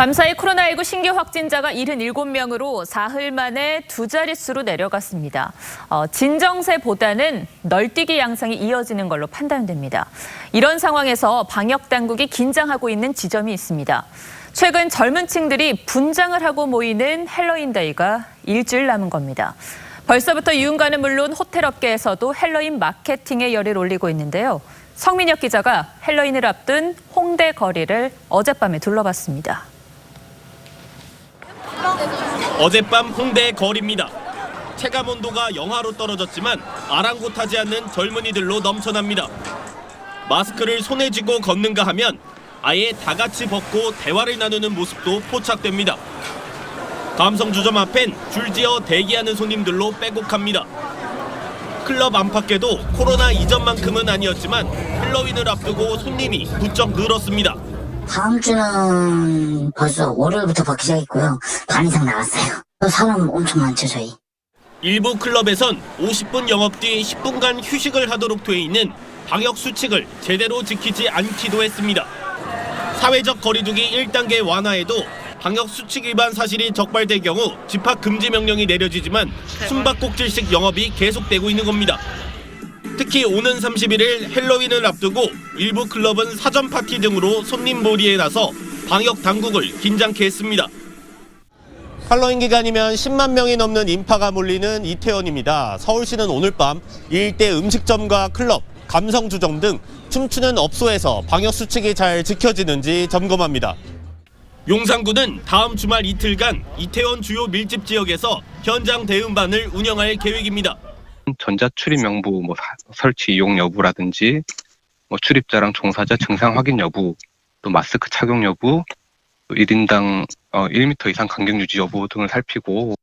밤사이 코로나19 신규 확진자가 77명으로 사흘 만에 두 자릿수로 내려갔습니다. 어, 진정세보다는 널뛰기 양상이 이어지는 걸로 판단됩니다. 이런 상황에서 방역 당국이 긴장하고 있는 지점이 있습니다. 최근 젊은 층들이 분장을 하고 모이는 헬로윈 데이가 일주일 남은 겁니다. 벌써부터 유흥가는 물론 호텔 업계에서도 헬로윈 마케팅에 열을 올리고 있는데요. 성민혁 기자가 헬로윈을 앞둔 홍대 거리를 어젯밤에 둘러봤습니다. 어젯밤 홍대 거리입니다. 체감 온도가 영하로 떨어졌지만 아랑곳하지 않는 젊은이들로 넘쳐납니다. 마스크를 손에 쥐고 걷는가 하면 아예 다 같이 벗고 대화를 나누는 모습도 포착됩니다. 감성주점 앞엔 줄지어 대기하는 손님들로 빼곡합니다. 클럽 안팎에도 코로나 이전만큼은 아니었지만 헬로윈을 앞두고 손님이 부쩍 늘었습니다. 다음 주는 벌써 월요일부터 받기 시작했고요. 반 이상 나갔어요. 사람 엄청 많죠, 저희. 일부 클럽에선 50분 영업 뒤 10분간 휴식을 하도록 돼 있는 방역 수칙을 제대로 지키지 않기도 했습니다. 사회적 거리두기 1단계 완화에도 방역 수칙 위반 사실이 적발될 경우 집합 금지 명령이 내려지지만 숨바꼭질식 영업이 계속되고 있는 겁니다. 특히 오는 31일 헬로윈을 앞두고 일부 클럽은 사전 파티 등으로 손님 몰이에 나서 방역 당국을 긴장케 했습니다. 할로윈 기간이면 10만 명이 넘는 인파가 몰리는 이태원입니다. 서울시는 오늘 밤 일대 음식점과 클럽, 감성주점 등 춤추는 업소에서 방역 수칙이 잘 지켜지는지 점검합니다. 용산구는 다음 주말 이틀간 이태원 주요 밀집 지역에서 현장 대응반을 운영할 계획입니다. 전자출입 명부 뭐 사- 설치 이용 여부라든지 뭐 출입자랑 종사자 증상 확인 여부 또 마스크 착용 여부 또 1인당 어, 1m 이상 간격 유지 여부 등을 살피고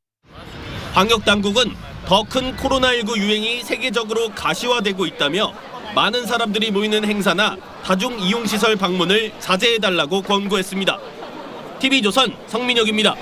방역 당국은 더 큰 코로나19 유행이 세계적으로 가시화되고 있다며 많은 사람들이 모이는 행사나 다중 이용 시설 방문을 자제해 달라고 권고했습니다. TV조선 성민혁입니다.